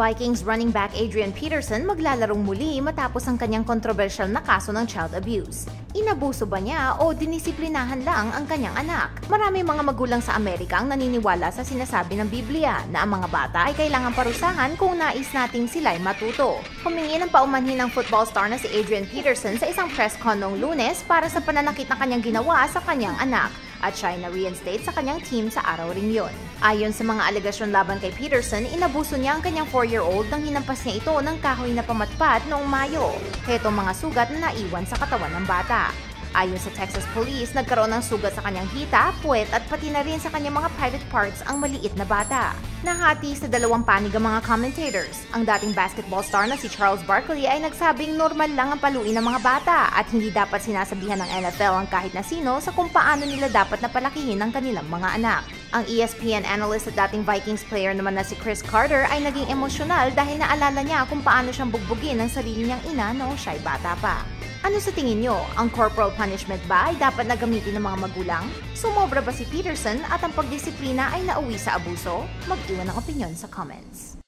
Vikings running back Adrian Peterson maglalarong muli matapos ang kanyang kontrobersyal na kaso ng child abuse. Inabuso ba niya o dinisiplinahan lang ang kanyang anak? Marami mga magulang sa Amerika ang naniniwala sa sinasabi ng Biblia na ang mga bata ay kailangan parusahan kung nais nating sila'y matuto. Humingi ng paumanhin ng football star na si Adrian Peterson sa isang press con noong lunes para sa pananakit na kanyang ginawa sa kanyang anak at siya ay na-reinstate sa kanyang team sa araw ring yon. Ayon sa mga alegasyon laban kay Peterson, inabuso niya ang kanyang 4-year-old nang hinampas niya ito ng kahoy na pamatpat noong Mayo. Heto mga sugat na naiwan sa katawan ng bata. Ayon sa Texas Police, nagkaroon ng sugat sa kanyang hita, puwet at pati na rin sa kanyang mga private parts ang maliit na bata. Nahati sa dalawang panig ang mga commentators. Ang dating basketball star na si Charles Barkley ay nagsabing normal lang ang paluin ng mga bata at hindi dapat sinasabihan ng NFL ang kahit na sino sa kung paano nila dapat na palakihin ang kanilang mga anak. Ang ESPN analyst at dating Vikings player naman na si Chris Carter ay naging emosyonal dahil naalala niya kung paano siyang bugbugin ng sarili niyang ina noong siya'y bata pa. Ano sa tingin nyo? Ang corporal punishment ba ay dapat na gamitin ng mga magulang? Sumobra ba si Peterson at ang pagdisiplina ay nauwi sa abuso? Mag-iwan ng opinion sa comments.